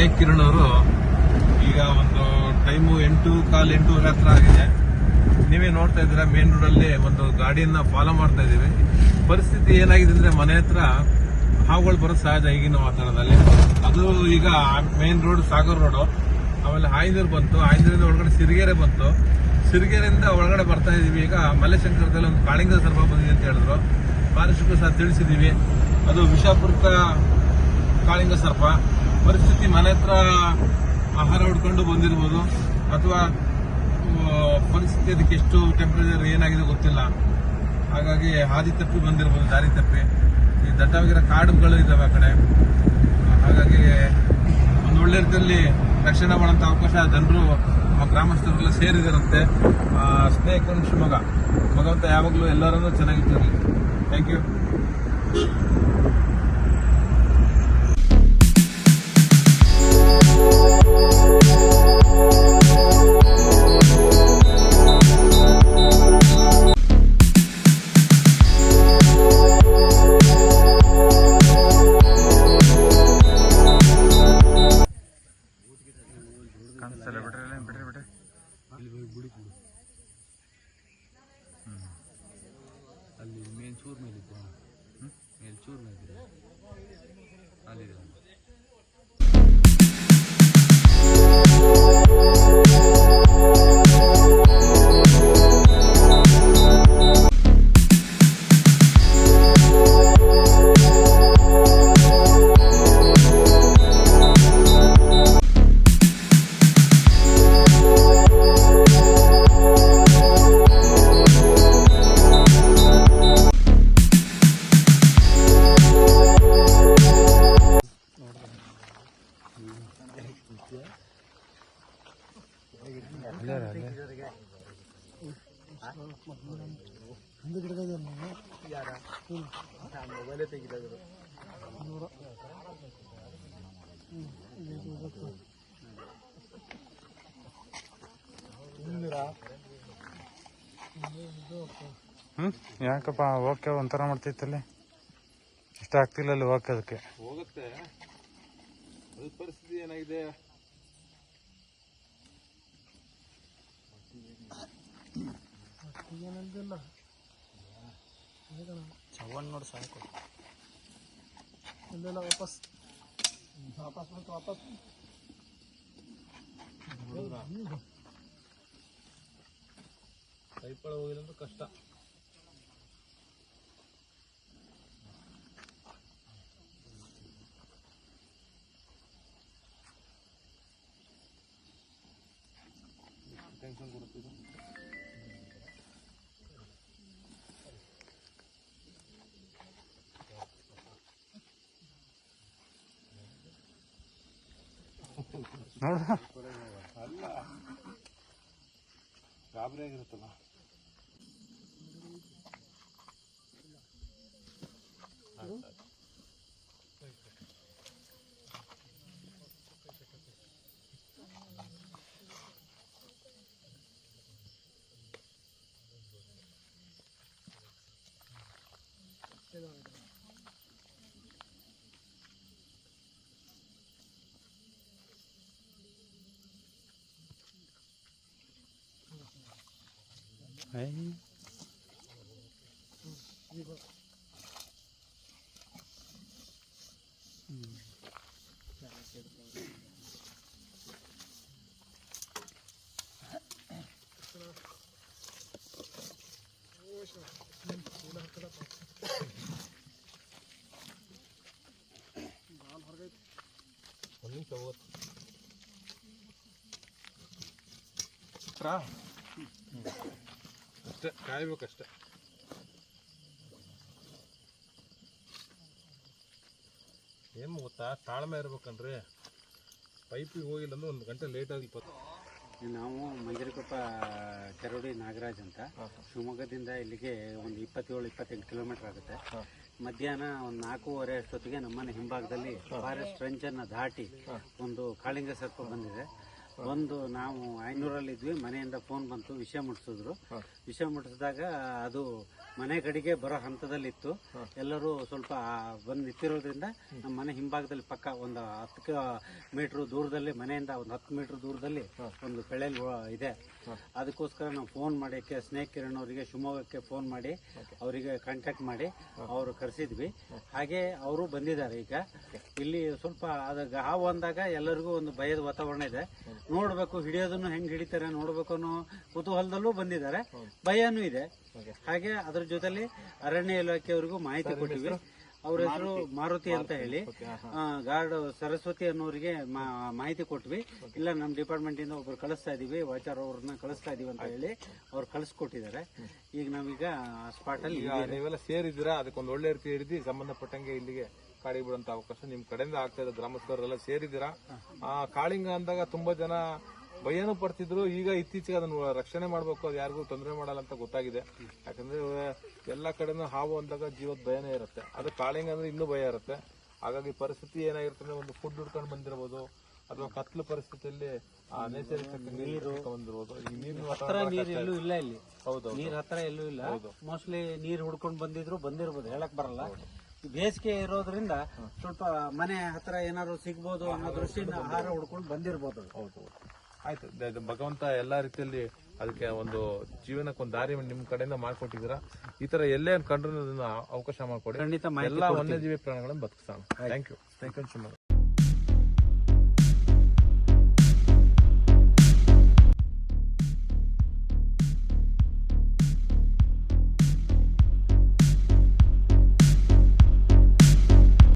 Snake Kiran ಅವರು ಈಗ ಒಂದು ಟೈಮು ಎಂಟು, ಕಾಲ್ ಎಂಟೂವರೆ ಹತ್ರ ಆಗಿದೆ. ನೀವೇ ನೋಡ್ತಾ ಇದ್ದೀರಾ ಮೇನ್ ರೋಡ್ ಅಲ್ಲಿ ಒಂದು ಗಾಡಿಯನ್ನ ಫಾಲೋ ಮಾಡ್ತಾ ಇದ್ದೀವಿ. ಪರಿಸ್ಥಿತಿ ಏನಾಗಿದೆ ಅಂದ್ರೆ ಮನೆ ಹತ್ರ ಹಾವುಗಳು ಬರೋದು ಸಹಜ ಈಗಿನ ವಾತಾವರಣದಲ್ಲಿ. ಅದು ಈಗ ಮೇನ್ ರೋಡ್ ಸಾಗರ್ ರೋಡ್ ಆಮೇಲೆ ಹಾಯ್ನೂರು ಬಂತು. ಆಯ್ದೂರಿಂದ ಒಳಗಡೆ ಸಿರಿಗೆರೆ ಬಂತು. ಸಿರಿಗೆರೆಯಿಂದ ಒಳಗಡೆ ಬರ್ತಾ ಇದ್ದೀವಿ. ಈಗ ಮಲೆಶಂಕರದಲ್ಲಿ ಒಂದು ಕಾಳಿಂಗ ಸರ್ಪ ಬಂದಿದೆ ಅಂತ ಹೇಳಿದ್ರು. ಫಾರೆಸ್ಟ್ಗೂ ಸಹ ತಿಳಿಸಿದ್ದೀವಿ. ಅದು ವಿಷಾಪುರ ಕಾಳಿಂಗ ಸರ್ಪ. ಆಹಾರ ಹುಡ್ಕೊಂಡು ಬಂದಿರ್ಬೋದು ಅಥವಾ ಪರಿಸ್ಥಿತಿ ಅದಕ್ಕೆ ಎಷ್ಟು ಟೆಂಪರೇಚರ್ ಏನಾಗಿದೆ ಗೊತ್ತಿಲ್ಲ. ಹಾಗಾಗಿ ಹಾದಿ ತಪ್ಪಿ ಬಂದಿರ್ಬೋದು ದಾರಿ ತಪ್ಪಿ. ಈ ದಟ್ಟವಾಗಿರೋ ಕಾಡುಗಳು ಇದ್ದಾವೆ ಆ ಕಡೆ. ಹಾಗಾಗಿ ಒಂದು ಒಳ್ಳೆ ರೀತಿಯಲ್ಲಿ ರಕ್ಷಣೆ ಮಾಡೋಂಥ ಅವಕಾಶ ಜನರು ನಮ್ಮ ಗ್ರಾಮಸ್ಥರೆಲ್ಲ ಸೇರಿದಿರುತ್ತೆ. ಆ, ಶಿವಮೊಗ್ಗ ಭಗವಂತ ಯಾವಾಗಲೂ ಎಲ್ಲರನ್ನೂ ಚೆನ್ನಾಗಿಟ್ಟಿರಲಿ ಥ್ಯಾಂಕ್ ಯು Surnadir. ಯಾಕಪ್ಪ ಓಕೆ ಒಂಥರ ಮಾಡ್ತಿತ್ತಲ್ಲಿ? ಇಷ್ಟ ಆಗ್ತಿಲ್ಲ ಅಲ್ಲಿ ಓಕೆ ಅದಕ್ಕೆ. ಹೋಗುತ್ತೆ ಪರಿಸ್ಥಿತಿ ಏನಾಗಿದೆ? ಏನಂದಿಲ್ಲ ಚವನ್ ನೋಡಿ ಸಾಕು. ವಾಪಸ್. ವಾಪಸ್ ಬಂತು ವಾಪಸ್. ಕೈಪಳ ಹೋಗಿಲ್ಲ ಕಷ್ಟ. ಟೆನ್ಷನ್ ಕೊಡುತ್ತಿದ್ದು ನೋಡ ಅಲ್ಲ ಗಾಬರಿ ಆಗಿರುತ್ತಲ್ಲ ಒಂದು ನಿಮಿಷ ಹೋಗುತ್ತೆ ಅಷ್ಟೇ ಕಾಯ್ಬೇಕಷ್ಟೆ. ಏನು ಗೊತ್ತಾ ತಾಳ್ಮೆ ಇರ್ಬೇಕನ್ರಿ. ಪೈಪಿಗೆ ಹೋಗಿಲ್ಲ ಅಂದ್ರೆ ಒಂದು ಗಂಟೆ ಲೇಟ್ ಆಗಿ ನಾವು ಮಂಜರಿಕೊಪ್ಪ ಚರೋಡಿ ನಾಗರಾಜ್ ಅಂತ. ಶಿವಮೊಗ್ಗದಿಂದ ಇಲ್ಲಿಗೆ ಒಂದು ಇಪ್ಪತ್ತೇಳು ಇಪ್ಪತ್ತೆಂಟು ಕಿಲೋಮೀಟರ್ ಆಗುತ್ತೆ. ಮಧ್ಯಾಹ್ನ ಒಂದು ನಾಲ್ಕೂವರೆ ಅಷ್ಟೊತ್ತಿಗೆ ನಮ್ಮನೆ ಹಿಂಭಾಗದಲ್ಲಿ ಫಾರೆಸ್ಟ್ ಫ್ರೆಂಚನ್ನು ದಾಟಿ ಒಂದು ಕಾಳಿಂಗ ಸರ್ಪ ಬಂದಿದೆ. ಒಂದು ನಾವು ಐನೂರಲ್ಲಿ ಇದ್ವಿ ಮನೆಯಿಂದ ಫೋನ್ ಬಂತು ವಿಷಯ ಮುಟ್ಟಿಸಿದ್ರು ವಿಷಯ ಮುಟ್ಟಿಸಿದಾಗ ಅದು ಮನೆ ಕಡೆಗೆ ಬರೋ ಹಂತದಲ್ಲಿತ್ತು. ಎಲ್ಲರೂ ಸ್ವಲ್ಪ ಬಂದು ನಿಂತಿರೋದ್ರಿಂದ ನಮ್ಮ ಮನೆ ಹಿಂಭಾಗದಲ್ಲಿ ಪಕ್ಕ ಒಂದು ಹತ್ತು ಮೀಟರ್ ದೂರದಲ್ಲಿ ಮನೆಯಿಂದ ಒಂದು ಹತ್ತು ಮೀಟರ್ ದೂರದಲ್ಲಿ ಒಂದು ಬೆಳೆಲ್ ಇದೆ. ಅದಕ್ಕೋಸ್ಕರ ನಾವು ಫೋನ್ ಮಾಡೋಕ್ಕೆ ಸ್ನೇಕ್ ಕಿರಣ್ ಅವರಿಗೆ ಶಿವಮೊಗ್ಗಕ್ಕೆ ಫೋನ್ ಮಾಡಿ ಅವರಿಗೆ ಕಾಂಟ್ಯಾಕ್ಟ್ ಮಾಡಿ ಅವರು ಕರೆಸಿದ್ವಿ. ಹಾಗೆ ಅವರು ಬಂದಿದ್ದಾರೆ ಈಗ. ಇಲ್ಲಿ ಸ್ವಲ್ಪ ಅದು ಹಾವು ಅಂದಾಗ ಎಲ್ಲರಿಗೂ ಒಂದು ಭಯದ ವಾತಾವರಣ ಇದೆ. ನೋಡ್ಬೇಕು ಹಿಡಿಯೋದನ್ನು ಹೆಂಗ್ ಹಿಡಿತಾರೆ ನೋಡ್ಬೇಕು ಅನ್ನೋ ಕುತೂಹಲದಲ್ಲೂ ಬಂದಿದ್ದಾರೆ. ಭಯನೂ ಇದೆ. ಹಾಗೆ ಅದ್ರ ಜೊತೆಲಿ ಅರಣ್ಯ ಇಲಾಖೆಯವರಿಗೂ ಮಾಹಿತಿ ಕೊಟ್ಟಿವಿ. ಅವ್ರ ಹೆಸರು ಮಾರುತಿ. ಅಂತ ಹೇಳಿ. ಗಾರ್ಡ್ ಸರಸ್ವತಿ ಅನ್ನೋರಿಗೆ ಮಾಹಿತಿ ಕೊಟ್ವಿ. ಇಲ್ಲ ನಮ್ಮ ಡಿಪಾರ್ಟ್ಮೆಂಟ್ ಇಂದ ಒಬ್ರು ಕಳಿಸ್ತಾ ಇದೀವಿ. ವಾಚಾರ್ ಅವ್ರನ್ನ ಕಳಿಸ್ತಾ ಇದೀವಿ ಅಂತ ಹೇಳಿ ಅವ್ರು ಕಳಿಸ್ಕೊಟ್ಟಿದ್ದಾರೆ. ಈಗ ನಾವೀಗ ಸ್ಪಾಟ್ ಅಲ್ಲಿ ನೀವೆಲ್ಲ ಸೇರಿದ್ದೀರಾ? ಅದಕ್ಕೊಂದು ಒಳ್ಳೆ ರೀತಿ ಹಿಡಿದು ಸಂಬಂಧಪಟ್ಟಂಗೆ ಇಲ್ಲಿಗೆ ಕಾಡಿ ಬಿಡುವಂತ ಅವಕಾಶ ನಿಮ್ ಕಡೆಯಿಂದ ಆಗ್ತಾ ಇದೆ. ಗ್ರಾಮಸ್ಥರೆಲ್ಲ ಸೇರಿದಿರಾ ಆ ಕಾಳಿಂಗ ಅಂದಾಗ ತುಂಬಾ ಜನ ಭಯನೂ ಪಡ್ತಿದ್ರು. ಈಗ ಇತ್ತೀಚೆಗೆ ಅದನ್ನ ರಕ್ಷಣೆ ಮಾಡ್ಬೇಕು ಅದು ಯಾರಿಗೂ ತೊಂದರೆ ಮಾಡಲ್ಲ ಅಂತ ಗೊತ್ತಾಗಿದೆ. ಯಾಕಂದ್ರೆ ಎಲ್ಲಾ ಕಡೆನೂ ಹಾವು ಅಂದಾಗ ಜೀವದ ಭಯನೇ ಇರುತ್ತೆ. ಅದು ಕಾಳಿಂಗ ಅಂದ್ರೆ ಇನ್ನೂ ಭಯ ಇರುತ್ತೆ. ಹಾಗಾಗಿ ಪರಿಸ್ಥಿತಿ ಏನಾಗಿರ್ತದೆ ಒಂದು ಫುಡ್ ಹುಡ್ಕೊಂಡು ಬಂದಿರಬಹುದು ಅಥವಾ ಕತ್ಲು ಪರಿಸ್ಥಿತಿಯಲ್ಲಿ ಆ ನೈಸರ್ಗಿಕ ನೀರು ಈ ನೀರಿನ ಹತ್ರ ನೀರು ಎಲ್ಲೂ ಇಲ್ಲ ಇಲ್ಲಿ. ಹೌದು ನೀರ್ ಹತ್ರ ಎಲ್ಲೂ ಇಲ್ಲ. ಮೋಸ್ಟ್ಲಿ ನೀರು ಹುಡ್ಕೊಂಡ್ ಬಂದಿದ್ರು ಬಂದಿರ್ಬೋದು ಹೇಳಕ್ ಬರಲ್ಲ. ಬೇಸಿಗೆ ಇರೋದ್ರಿಂದ ಸ್ವಲ್ಪ ಮನೆ ಹತ್ರ ಏನಾದ್ರು ಸಿಗ್ಬೋದು ಅನ್ನೋ ದೃಷ್ಟಿಯಿಂದ ಆಹಾರ ಹುಡ್ಕೊಂಡು ಬಂದಿರ್ಬೋದು. ಹೌದು. ಆಯ್ತು. ಭಗವಂತ ಎಲ್ಲಾ ರೀತಿಯಲ್ಲಿ ಅದಕ್ಕೆ ಒಂದು ಜೀವನಕ್ಕೆ ಒಂದು ದಾರಿ ನಿಮ್ ಕಡೆಯಿಂದ ಮಾಡ್ಕೊಟ್ಟಿದ್ದೀರಾ. ಈ ತರ ಎಲ್ಲೇ ಕಂಡ್ರು ಅದನ್ನ ಅವಕಾಶ ಮಾಡ್ಕೊಡಿ. ಖಂಡಿತ ಎಲ್ಲಾ ವನ್ಯಜೀವಿ ಪ್ರಾಣಿಗಳನ್ನು ಬದುಕಿಸೋಣ. Thank you thank you